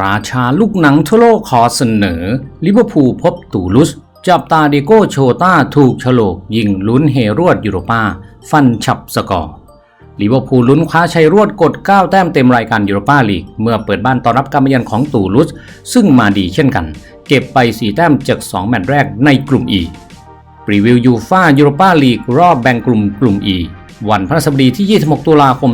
ราชาลูกหนังทั่วโลกขอเสนอ ลิเวอร์พูลพบตูลุส จับตาเดโก้โชต้าถูกฉลกยิงลุ้นเฮรวดยูโรปาฟันฉับสกอร์ลิเวอร์พูลลุ้นคว้าชัยรวดกด 9 แต้มเต็มรายการยูโรปาลีก เมื่อเปิดบ้านต้อนรับการมาเยือนของตูลุส ซึ่งมาดีเช่นกัน เก็บไป 4 แต้มจาก 2 แมตช์แรกในกลุ่ม E รีวิวยูฟ่ายูโรปาลีกรอบแบ่งกลุ่มกลุ่ม E วันพฤหัสบดีที่ 26 ตุลาคม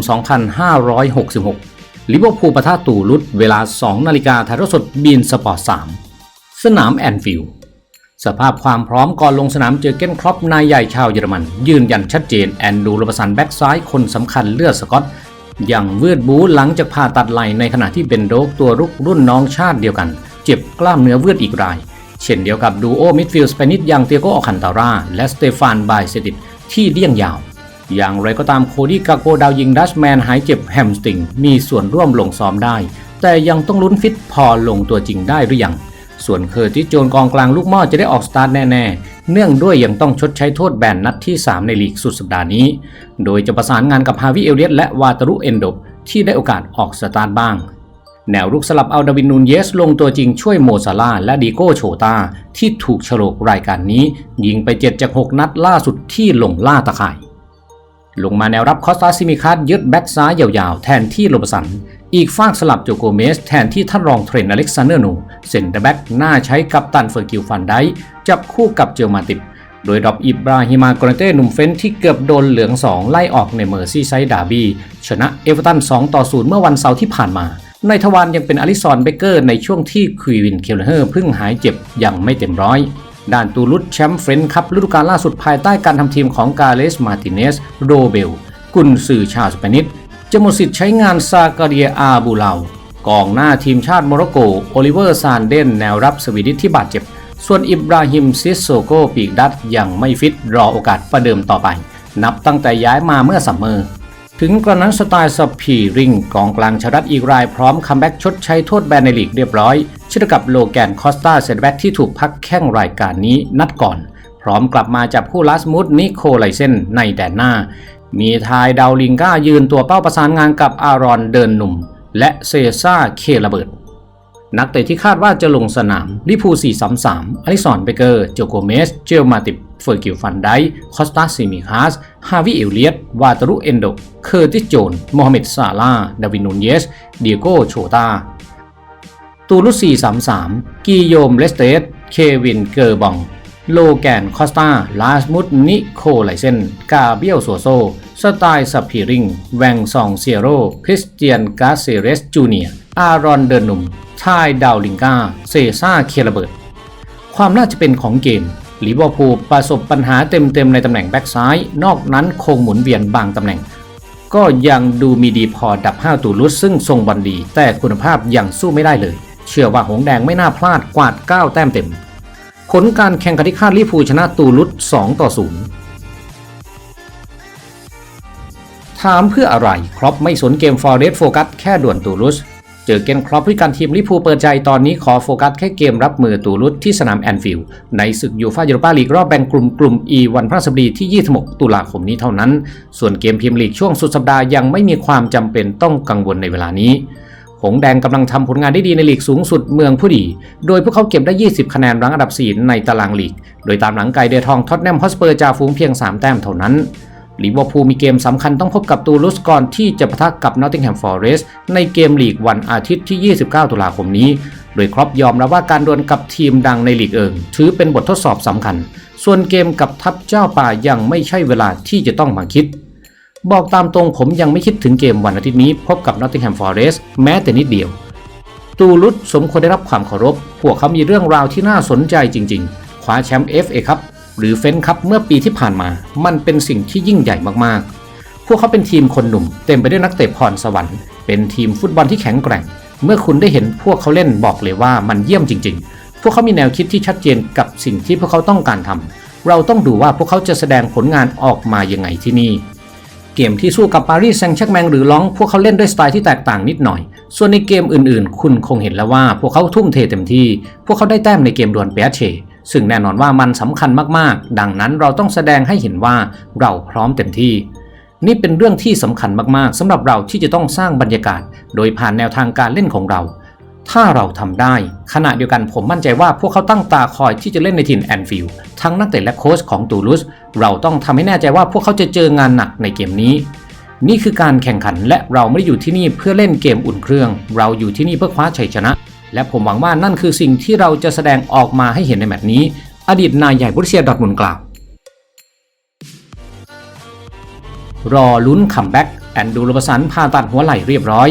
2566 ลิเวอร์พูลปะทะตูลุสเวลา 2 นาฬิกาถ่ายทอดสดบีนสปอร์ต 3 สนามแอนฟิลด์สภาพความพร้อมก่อนลงสนามเจอเก้นครอปนายใหญ่ชาวเยอรมัน ยืนยันชัดเจนแอนดูโรบสันแบ็กซ้ายคนสำคัญเลือดสกอตอย่างเวืดบูหลังจากผ่าตัดไหล่ในขณะที่เบนโดกตัวรุกรุ่นน้องชาติเดียวกัน เจ็บกล้ามเนื้อเวืดอีกราย เช่นเดียวกับดูโอมิดฟิลด์สเปนิชอย่างเตียโกออคันตาราและสเตฟานบายเซติดที่เลี่ยงยาว อย่างไรก็ตามโคดี้กาโกดาวยิงดัชแมนหายเจ็บแฮมสติง มีส่วนร่วมลงซ้อมได้ แต่ยังต้องลุ้นฟิตพอลงตัวจริงได้หรือยัง ส่วนเคอร์ติสโจนกองกลางลูกหม้อจะได้ออกสตาร์ทแน่ ๆ เนื่องด้วยยังต้องชดใช้โทษแบนนัดที่ 3 ในลีกสุดสัปดาห์นี้ โดยจะประสานงานกับฮาวิเอลเลียตและวาตารุเอนโดที่ได้โอกาสออกสตาร์ทบ้างแนวรุกสลับเอาดาวินนูนเยสลงตัวจริงช่วยโมซาลาและดีโก้โชตาที่ถูกฉลกรายการนี้ ยิงไป 7 จาก 6 นัดล่าสุดที่ลงล่าตะข่าย ลงมาแนวรับคอสตาซิมิคัสยึดแบ็กซ้ายยาวๆ แทนที่โรบสัน อีกฝากสลับโจโกเมสแทนที่ท่านรองเทรนอเล็กซานเดอร์นูเซนเตอร์แบ็กหน้าใช้กับตันเฟอร์กิลฟันไดจับคู่กับเจอมาติบโดยดอปอิบราฮิมากรเต้หนุ่มเฟ้นที่เกือบโดนเหลือง 2 ไล่ออกในเมอร์ซี่ไซด์ดาร์บี้ชนะเอเวอร์ตัน 2 ต่อ 0 เมื่อวันเสาร์ที่ผ่านมา ในทวารยังเป็นอลิซอนเบเกอร์ในช่วงที่ควีวินเคลเฮอร์เพิ่งหายเจ็บยังไม่เต็มร้อย ด้านตูลุสแชมป์เฟรนด์คัพฤดูกาลล่าสุดภายใต้การทำทีมของกาเลสมาติเนสโรเบล กุนซือชาวสเปนิชจะหมดสิทธิ์ใช้งานซากาเดียอาบูเลากองหน้าทีมชาติโมร็อกโก โอลิเวอร์ซานเดนแนวรับสวีดิชที่บาดเจ็บ ส่วนอิบราฮิมซิสโซโกปีกดัตยังไม่ฟิตรอโอกาสประเดิมต่อไป นับตั้งแต่ย้ายมาเมื่อสัมเมอร์ถึงกระนั้นสไตล์สปีริงกองกลางชาวรัฐอีกรายพร้อมคัมแบ็กชดใช้โทษแบนในลีกเรียบร้อย เช่นกับโลแกนคอสตาเซนแบ็กที่ถูกพักแข้งรายการนี้นัดก่อน พร้อมกลับมาจับคู่ลาสมุดนิโคไลเซนในแดนหน้า มีทายดาวลิงก้ายืนตัวเป้าประสานงานกับอารอนเดินหนุ่ม และเซซ่าเคระเบิด นักเตะที่คาดว่าจะลงสนามลิพู433อลิสอนเบเกอร์โจโกเมส เจลมาติบเฟอร์กิลฟันไดคอสตาซิมิคาสฮาวิเอลเลียต วาตารุเอนโด เคอร์ติสโจน โมฮัมเหม็ดซาลา ดาวินนูนเยส เดียโกโชตา ตูลุส433กิโยมเลสเตส เควินเกอร์บอง โลแกนคอสตา ลาสมุดนิโคไลเซน กาเบียลโซโซ สไตล์สปีริง แวงซองเซียโร คริสเตียนกาเซเรสจูเนียอารอนเดอร์นุมทายดาวลิงกา เซซ่าเคระเบิดความน่าจะเป็นของเกมลิเวอร์พูลประสบปัญหาเต็มๆในตำแหน่งแบ็กซ้าย นอกนั้นคงหมุนเวียนบางตำแหน่ง ก็ยังดูมีดีพอดับห้าวตูลุสซึ่งทรงบอลดี แต่คุณภาพยังสู้ไม่ได้เลย เชื่อว่าหงแดงไม่น่าพลาดกวาด 9 แต้มเต็ม ผลการแข่งขันที่คาดลิเวอร์พูชนะตูลุส2ต่อ0ถามเพื่ออะไรครอปไม่สนเกมฟอร์เรสโฟกัสแค่ด่วนตูลุสเจอเกนครอปผู้การทีมลิเวอร์พูเปิดใจตอนนี้ขอโฟกัสแค่เกมรับมือตูลุสที่สนามแอนฟิลด์ในศึกยูฟ่ายูโรปาลีกรอบแบ่งกลุ่มกลุ่ม E วันพฤหัสบดีที่ 26 ตุลาคมนี้เท่านั้น ส่วนเกมพรีเมียร์ลีกช่วงสุดสัปดาห์ยังไม่มีความจำเป็นต้องกังวลในเวลานี้ หงแดงกำลังทำผลงานได้ดีในลีกสูงสุดเมืองผู้ดี โดยพวกเขาเก็บได้ 20 คะแนนรั้งอันดับ 4 ในตารางลีก โดยตามหลังไกเดทองท็อตแนมฮอสเปอร์จ่าฝูงเพียง 3 แต้มเท่านั้นลิเวอร์พูลมีเกมสำคัญต้องพบกับตูลุสก่อนที่จะปะทะกับนอตติงแฮมฟอร์เรสต์ในเกมลีกวันอาทิตย์ที่ 29 ตุลาคมนี้ โดยครอปยอมรับว่าการดวลกับทีมดังในลีกเอิงถือเป็นบททดสอบสำคัญ ส่วนเกมกับทัพเจ้าป่ายังไม่ใช่เวลาที่จะต้องมาคิด บอกตามตรงผมยังไม่คิดถึงเกมวันอาทิตย์นี้พบกับนอตติงแฮมฟอร์เรสต์แม้แต่นิดเดียว ตูลุสสมควรได้รับความเคารพ พวกเขามีเรื่องราวที่น่าสนใจจริง ๆ คว้าแชมป์ FA ครับหรือเฟนคัพเมื่อปีที่ผ่านมา มันเป็นสิ่งที่ยิ่งใหญ่มากๆ พวกเขาเป็นทีมคนหนุ่ม เต็มไปด้วยนักเตะพรสวรรค์ เป็นทีมฟุตบอลที่แข็งแกร่ง เมื่อคุณได้เห็นพวกเขาเล่นบอกเลยว่ามันเยี่ยมจริง ๆ พวกเขามีแนวคิดที่ชัดเจนกับสิ่งที่พวกเขาต้องการทำเราต้องดูว่าพวกเขาจะแสดงผลงานออกมายังไงที่นี่ เกมที่สู้กับปารีสแซงต์แชร์กแมงหรือล้องพวกเขาเล่นด้วยสไตล์ที่แตกต่างนิดหน่อย ส่วนในเกมอื่นๆ คุณคงเห็นแล้วว่าพวกเขาทุ่มเทเต็มที่ พวกเขาได้แต้มในเกมดวลเปียเชซึ่งแน่นอนว่ามันสำคัญมากๆ ดังนั้นเราต้องแสดงให้เห็นว่าเราพร้อมเต็มที่ นี่เป็นเรื่องที่สำคัญมากๆสำหรับเราที่จะต้องสร้างบรรยากาศ โดยผ่านแนวทางการเล่นของเรา ถ้าเราทำได้ ขณะเดียวกันผมมั่นใจว่าพวกเขาตั้งตาคอยที่จะเล่นในทีมแอนฟิลด์ทั้งนักเตะและโค้ชของตูลุสเราต้องทำให้แน่ใจว่าพวกเขาจะเจองานหนักในเกมนี้ นี่คือการแข่งขันและเราไม่ได้อยู่ที่นี่เพื่อเล่นเกมอุ่นเครื่อง เราอยู่ที่นี่เพื่อคว้าชัยชนะ และผมหวังว่านั่นคือสิ่งที่เราจะแสดงออกมาให้เห็นในแมตช์นี้ อดีตนายใหญ่บรุเซียดอทมุนกล่าวรอลุ้นคัมแบ็กแอนดูโรบสันผ่าตัดหัวไหล่เรียบร้อย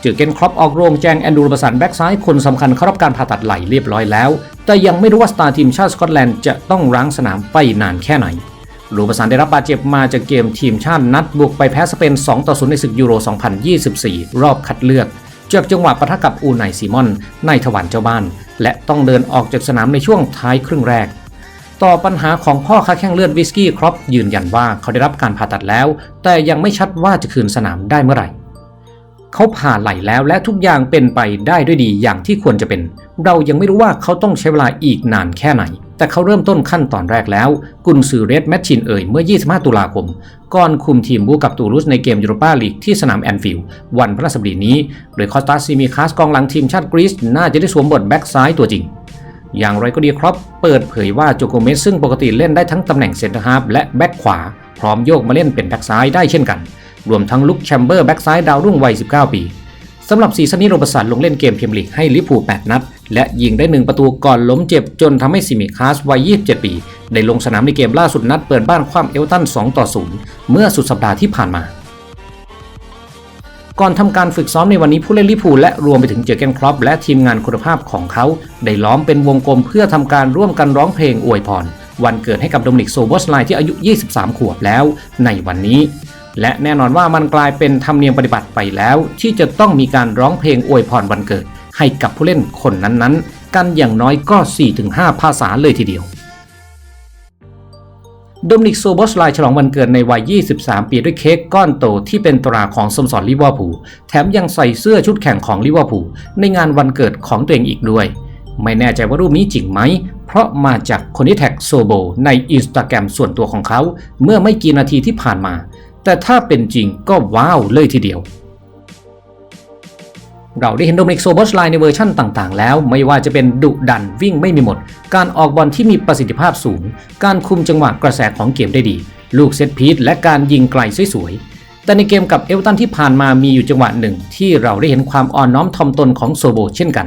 เจอเกนครอปออกโรงแจ้งแอนดูโรบสันแบ็กซ้ายคนสำคัญเข้ารับการผ่าตัดไหล่เรียบร้อยแล้ว แต่ยังไม่รู้ว่าสตาร์ทีมชาติสกอตแลนด์จะต้องรั้งสนามไปนานแค่ไหนโรบสันได้รับบาดเจ็บมาจากเกมทีมชาตินัดบุกไปแพ้สเปน 2 ต่อ 0 ในศึกยูโร 2024 รอบคัดเลือกจากจังหวะปะทะกับอูไนซีมอนในถวันเจ้าบ้าน และต้องเดินออกจากสนามในช่วงท้ายครึ่งแรก ต่อปัญหาของพ่อค้าแข้งเลือดวิสกี้ครอปยืนยันว่าเขาได้รับการผ่าตัดแล้ว แต่ยังไม่ชัดว่าจะคืนสนามได้เมื่อไหร่ เขาผ่าไหลแล้วและทุกอย่างเป็นไปได้ด้วยดีอย่างที่ควรจะเป็น เรายังไม่รู้ว่าเขาต้องใช้เวลาอีกนานแค่ไหน แต่เขาเริ่มต้นขั้นตอนแรกแล้ว กุนซือเรดแมชชินเอ่ยเมื่อ 25 ตุลาคม ก่อนคุมทีมบูกับตูรุสในเกมยูโรปาลีกที่สนามแอนฟิลด์วันพฤหัสบดีนี้ โดยคอสตาซิมีคาสกองหลังทีมชาติกรีซน่าจะได้สวมบทแบ็กซ้ายตัวจริงอย่างไรก็ดีครับ เปิดเผยว่าโจโกเมสซึ่งปกติเล่นได้ทั้งตำแหน่งเซนเตอร์ฮาฟและแบ็กขวา พร้อมโยกมาเล่นเป็นแบ็กซ้ายได้เช่นกัน รวมทั้งลุกแชมเบอร์แบ็กซ้ายดาวรุ่งวัย 19 ปีสำหรับซีซั่นนี้โรบสันลงเล่นเกมพรีเมียร์ลีกให้ลิเวอร์พู8นัด และยิงได้ 1 ประตูก่อนล้มเจ็บจนทำให้ซิมิคาสวัย 27 ปี ได้ลงสนามในเกมล่าสุดนัดเปิดบ้านคว่ำเอลตัน 2 ต่อ 0 เมื่อสุดสัปดาห์ที่ผ่านมาก่อนทำการฝึกซ้อมในวันนี้ผู้เล่นลิเวอร์พูและรวมไปถึงเจอร์เกนครอปและทีมงานคุณภาพของเขา ได้ล้อมเป็นวงกลมเพื่อทำการร่วมกันร้องเพลงอวยพร วันเกิดให้กับโดมินิกโซโบสไลที่อายุ 23 ขวบแล้ว ในวันนี้ และแน่นอนว่ามันกลายเป็นธรรมเนียมปฏิบัติไปแล้ว ที่จะต้องมีการร้องเพลงอวยพรวันเกิด ให้กับผู้เล่นคนนั้นๆ กันอย่างน้อยก็ 4-5 ภาษาเลยทีเดียวโดมินิกโซบอสไลน์ฉลองวันเกิดในวัย 23 ปีด้วยเค้กก้อนโตที่เป็นตราของสโมสรลิเวอร์พูล แถมยังใส่เสื้อชุดแข่งของลิเวอร์พูลในงานวันเกิดของตัวเองอีกด้วย ไม่แน่ใจว่ารูปนี้จริงไหม เพราะมาจากคนที่แท็กโซโบในอินสตาแกรมส่วนตัวของเขา เมื่อไม่กี่นาทีที่ผ่านมา แต่ถ้าเป็นจริงก็ว้าวเลยทีเดียว เราได้เห็นโดมินิกโซบอสไลน์ในเวอร์ชั่นต่างๆ แล้วไม่ว่าจะเป็นดุดันวิ่งไม่มีหมด การออกบอลที่มีประสิทธิภาพสูง การคุมจังหวะกระแสของเกมได้ดี ลูกเซตพีทและการยิงไกลสวยๆ แต่ในเกมกับเอเวอร์ตันที่ผ่านมามีอยู่จังหวะหนึ่ง ที่เราได้เห็นความอ่อนน้อมถ่อมตนของโซโบเช่นกัน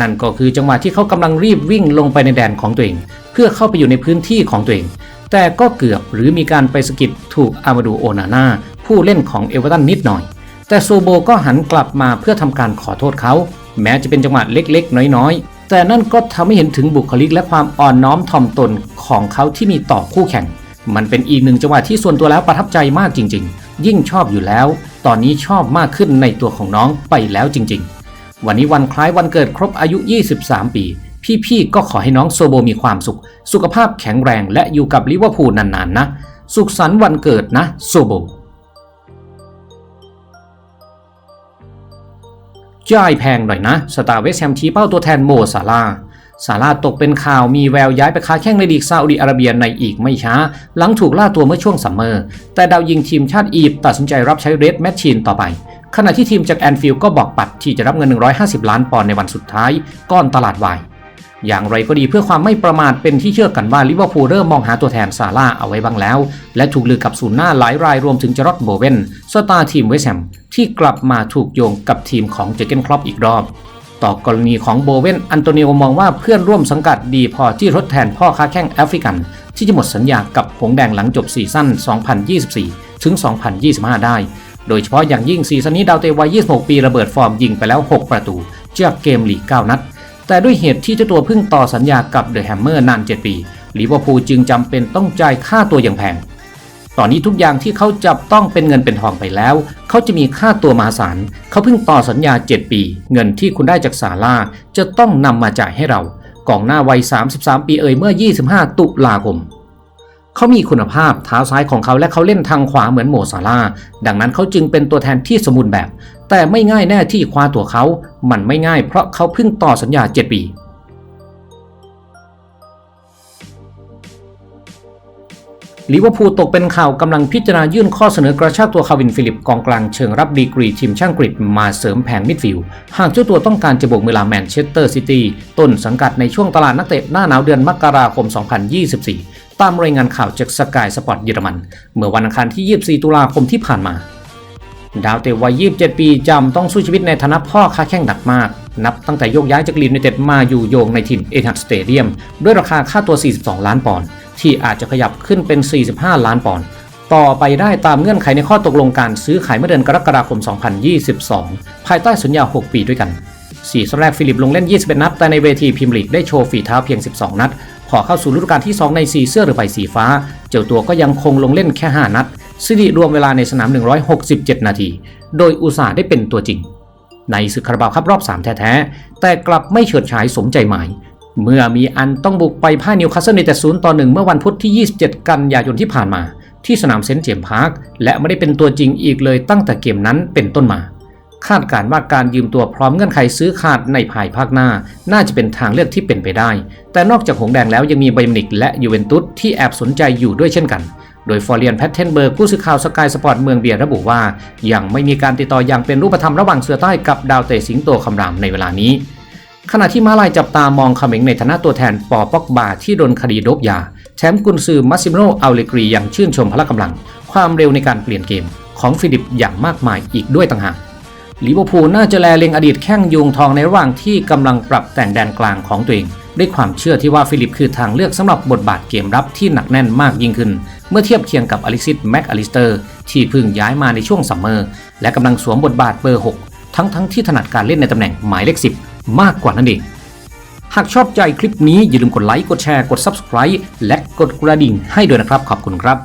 นั่นก็คือจังหวะที่เขากำลังรีบวิ่งลงไปในแดนของตัวเอง เพื่อเข้าไปอยู่ในพื้นที่ของตัวเอง แต่ก็เกือบหรือมีการไปสกิดถูกอามาดูโอนาน่าผู้เล่นของเอเวอร์ตันนิดหน่อย แต่โซโบก็หันกลับมาเพื่อทำการขอโทษเขา แม้จะเป็นจังหวะเล็กๆ น้อยๆ แต่นั่นก็ทำให้เห็นถึงบุคลิกและความอ่อนน้อมถ่อมตนของเขาที่มีต่อคู่แข่ง มันเป็นอีกหนึ่งจังหวะที่ส่วนตัวแล้วประทับใจมากจริง ๆ ยิ่งชอบอยู่แล้ว ตอนนี้ชอบมากขึ้นในตัวของน้องไปแล้วจริง ๆ วันนี้วันคล้ายวันเกิดครบอายุ 23 ปี พี่ๆก็ขอให้น้องโซโบมีความสุข สุขภาพแข็งแรงและอยู่กับลิเวอร์พูลนานๆนะ สุขสันต์วันเกิดนะโซโบจ่ายแพงหน่อยนะ สตาร์เวสแฮมชี้เป้าตัวแทนโมซาลาซาลาตกเป็นข่าวมีแววย้ายไปค้าแข้งในลีกซาอุดิอาระเบียในอีกไม่ช้า หลังถูกล่าตัวเมื่อช่วงซัมเมอร์ แต่ดาวยิงทีมชาติอียิปต์ตัดสินใจรับใช้เรดแมชชีนต่อไป ขณะที่ทีมจากแอนฟิลด์ก็บอกปัดที่จะรับเงิน 150 ล้านปอนด์ในวันสุดท้าย ก่อนตลาดวาย อย่างไรก็ดีเพื่อความไม่ประมาทเป็นที่เชื่อกันว่าลิเวอร์พูลเริ่มมองหาตัวแทนซาร่าเอาไว้บ้างแล้ว และถูกลือกับศูนย์หน้าหลายรายรวมถึงจารอดโบเวนสตาร์ทีมเวสแฮมที่กลับมาถูกโยงกับทีมของเจเกนครอปอีกรอบ ต่อกรณีของโบเวนอันโตนิโอมองว่าเพื่อนร่วมสังกัดดีพอที่ทดแทนพ่อค้าแข้งแอฟริกัน ที่จะหมดสัญญากับหงแดงหลังจบซีซั่น 2024 ถึง 2025 ได้ โดยเฉพาะอย่างยิ่งซีซั่นนี้ดาวเตวัย 26 ปีระเบิดฟอร์มยิงไปแล้ว 6 ประตูจากเกมลีก 9 นัด แต่ด้วยเหตุที่เจ้าตัวเพิ่งต่อสัญญากับเดอะแฮมเมอร์นาน 7 ปีลิเวอร์พูลจึงจำเป็นต้องจ่ายค่าตัวอย่างแพง ตอนนี้ทุกอย่างที่เขาจับต้องเป็นเงินเป็นทองไปแล้ว เขาจะมีค่าตัวมหาศาล เขาเพิ่งต่อสัญญา 7 ปี เงินที่คุณได้จากซาร่าจะต้องนำมาจ่ายให้เรา กองหน้าวัย 33 ปีเอ่ยเมื่อ 25 ตุลาคม เขามีคุณภาพเท้าซ้ายของเขาและเขาเล่นทางขวาเหมือนโมซาลาดังนั้นเขาจึงเป็นตัวแทนที่สมบูรณ์แบบ แต่ไม่ง่ายแน่ที่คว้าตัวเขา มันไม่ง่ายเพราะเขาเพิ่งต่อสัญญา 7 ปีลิเวอร์พูลตกเป็นข่าวกำลังพิจารณายื่นข้อเสนอกระชากตัวคาวินฟิลิปกองกลางเชิงรับดีกรีทีมช่างกรีกมาเสริมแผงมิดฟิลด์หากเจ้าตัวต้องการจะโบกมือลาแมนเชสเตอร์ซิตี้ต้นสังกัดในช่วงตลาดนักเตะหน้าหนาวเดือนมกราคม 2024 ตามรายงานข่าวจากสกายสปอร์ตเยอรมัน เมื่อวันอังคารที่ 24 ตุลาคมที่ผ่านมา ดาวเตะวัย 27 ปีจำต้องสู้ชีวิตในฐานะพ่อค้าแข้งหนักมาก นับตั้งแต่โยกย้ายจากลีดในเต็ดมาอยู่โยงในทีมเอทัดสเตเดียม ด้วยราคาค่าตัว 42 ล้านปอนด์ที่อาจจะขยับขึ้นเป็น 45 ล้านปอนด์ต่อไปได้ตามเงื่อนไขในข้อตกลงการซื้อขายเมื่อเดือนกรกฎาคม 2022 ภายใต้สัญญา 6 ปีด้วยกันสีซั่นแรกฟิลิปลงเล่น 21 นัด แต่ในเวทีพรีเมียร์ลีกได้โชว์ฝีเท้าเพียง 12 นัด พอเข้าสู่ฤดูกาลที่ 2 ในสีเสื้อหรือใบสีฟ้า เจ้าตัวก็ยังคงลงเล่นแค่ 5 นัดสถิติรวมเวลาในสนาม 167 นาที โดยอุตสาห์ได้เป็นตัวจริง ในศึกคาราบาวครับรอบ 3 แท้ๆ แต่กลับไม่เฉิดฉายสมใจหมาย เมื่อมีอันต้องบุกไปพ่ายนิวคาสเซิลในแต่ศูนย์ต่อหนึ่งเมื่อวันพุธที่ 27 กันยายนที่ผ่านมา ที่สนามเซนต์เจมส์พาร์คและไม่ได้เป็นตัวจริงอีกเลยตั้งแต่เกมนั้นเป็นต้นมา คาดการ์ว่าการยืมตัวพร้อมเงื่อนไขซื้อขาดในภายภาคหน้า น่าจะเป็นทางเลือกที่เป็นไปได้ แต่นอกจากหงแดงแล้วยังมีไบมินิกและยูเวนตุสที่แอบสนใจอยู่ด้วยเช่นกัน โดยฟอร์เรียนแพทเทนเบิร์กผู้สื่อข่าวสกายสปอร์ตเมืองเบียร์ระบุว่า ยังไม่มีการติดต่ออย่างเป็นรูปธรรมระหว่างเสือใต้กับดาวเตะสิงโตคำรามในเวลานี้ ขณะที่มาลายจับตามองคาเมงในฐานะตัวแทนปอปอกบาที่โดนคดีดบยาแชมป์กุนซือมัสซิโมโนอัลเลกรียังชื่นชมพละกำลัง ความเร็วในการเปลี่ยนเกม ของฟิลิปอย่างมากมายอีกด้วยต่างหาก ลิเวอร์พูลน่าจะแลเล็งอดีตแข้งยุงทองในระหว่างที่กำลังปรับแต่งแดนกลางของตัวเอง ด้วยความเชื่อที่ว่าฟิลิปคือทางเลือกสำหรับบทบาทเกมรับที่หนักแน่นมากยิ่งขึ้น เมื่อเทียบเคียงกับอลิซิสแม็กอลิสเตอร์ ที่เพิ่งย้ายมาในช่วงซัมเมอร์ และกำลังสวมบทบาทเบอร์ 6 ทั้งทั้งๆที่ถนัดการเล่นในตำแหน่งหมายเลข 10 มากกว่านั่นเองหากชอบใจคลิปนี้อย่าลืมกดไลค์กดแชร์กด Subscribe และกดกระดิ่งให้ด้วยนะครับขอบคุณครับ